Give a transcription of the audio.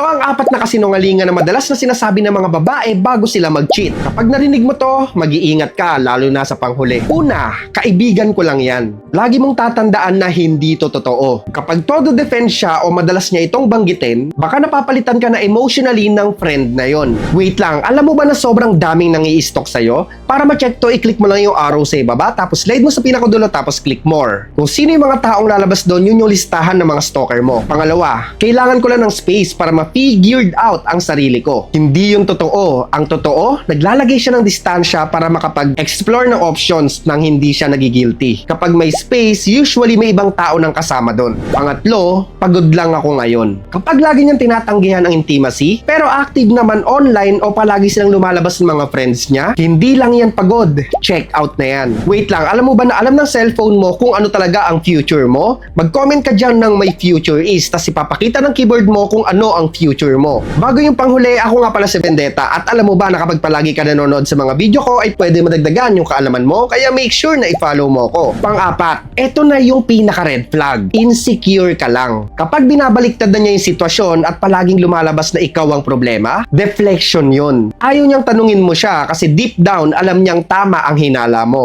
Ito ang apat na kasinungalingan na madalas na sinasabi ng mga babae bago sila mag-cheat. Kapag narinig mo to, mag-iingat ka lalo na sa panghuli. Una, kaibigan ko lang yan. Lagi mong tatandaan na hindi to totoo. Kapag todo defense siya o madalas niya itong banggitin, baka napapalitan ka na emotionally ng friend na yon. Wait lang, alam mo ba na sobrang daming nang i-stock sa'yo? Para ma-check to, i-click mo lang yung arrow sa ibaba, tapos slide mo sa pinakadulo, tapos click more. Kung sino yung mga taong lalabas doon, yun yung listahan ng mga stalker mo. Pangalawa, kailangan ko lang ng space para ma-figured out ang sarili ko. Hindi yung totoo. Ang totoo, naglalagay siya ng distansya para makapag-explore ng options nang hindi siya nagigilty. Kapag may space, usually may ibang tao nang kasama doon. Pangatlo, pagod lang ako ngayon. Kapag lagi niyang tinatanggihan ang intimacy, pero active naman online o palagi silang lumalabas ng mga friends niya, hindi lang yan pagod. Check out na yan. Wait lang, alam mo ba na alam ng cellphone mo kung ano talaga ang future mo? Mag-comment ka dyan ng may future is, tas ipapakita ng keyboard mo kung ano ang future mo. Bago yung panghuli, ako nga pala si Vendetta at alam mo ba na kapag palagi ka nanonood sa mga video ko ay pwede madagdagan yung kaalaman mo kaya make sure na i-follow mo ko. Pang-apat, eto na yung pinaka red flag. Insecure ka lang. Kapag binabaliktad na niya yung sitwasyon at palaging lumalabas na ikaw ang problema, deflection yun. Ayaw niyang tanungin mo siya kasi deep down alam niyang tama ang hinala mo.